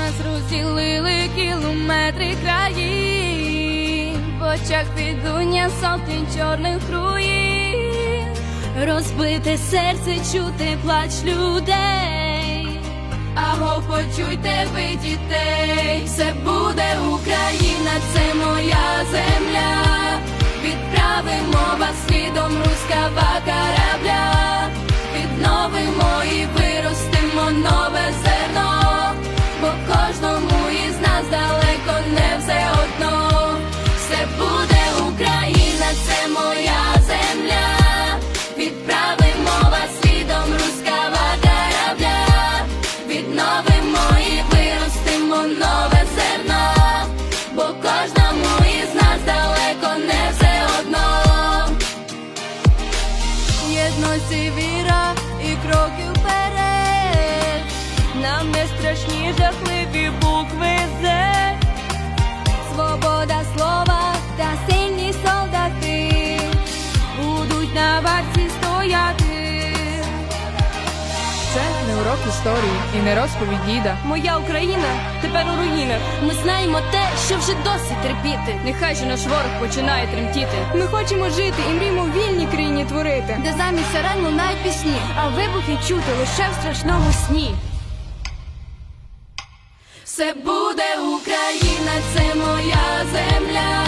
Нас розділили кілометри країн, в очах відлуння сотень чорних руїн, розбите серце чути плач людей. Аго, почуйте ви дітей, все буде Україна, це моя земля. Відправимо вас слідом руського корабля, Єдності віра і кроки вперед. Нам не страшні жахливі урок історії і не розповідь діда. Моя Україна тепер у руїнах. Ми знаємо те, що вже досить терпіти. Нехай же наш ворог починає тремтіти. Ми хочемо жити і мріємо в вільній країні творити. Де замість сирен лунають пісні, а вибухи чути лише в страшному сні. Все буде Україна, це моя земля.